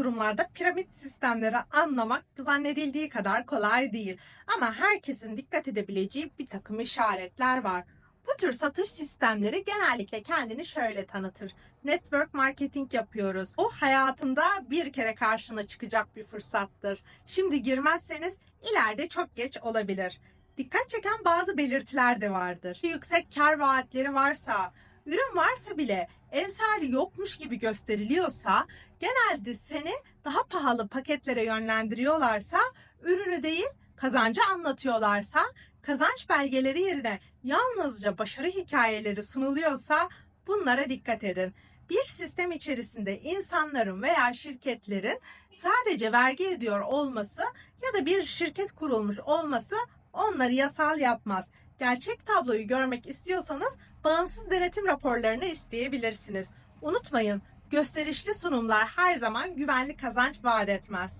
durumlarda piramit sistemleri anlamak zannedildiği kadar kolay değil. Ama herkesin dikkat edebileceği bir takım işaretler var. Bu tür satış sistemleri genellikle kendini şöyle tanıtır. Network marketing yapıyoruz. O hayatında bir kere karşına çıkacak bir fırsattır. Şimdi girmezseniz ileride çok geç olabilir. Dikkat çeken bazı belirtiler de vardır. Yüksek kar vaatleri varsa, ürün varsa bile emsali yokmuş gibi gösteriliyorsa, genelde seni daha pahalı paketlere yönlendiriyorlarsa, ürünü değil kazancı anlatıyorlarsa, kazanç belgeleri yerine yalnızca başarı hikayeleri sunuluyorsa bunlara dikkat edin. Bir sistem içerisinde insanların veya şirketlerin sadece vergi ediyor olması ya da bir şirket kurulmuş olması onları yasal yapmaz. Gerçek tabloyu görmek istiyorsanız bağımsız denetim raporlarını isteyebilirsiniz. Unutmayın, gösterişli sunumlar her zaman güvenli kazanç vaat etmez.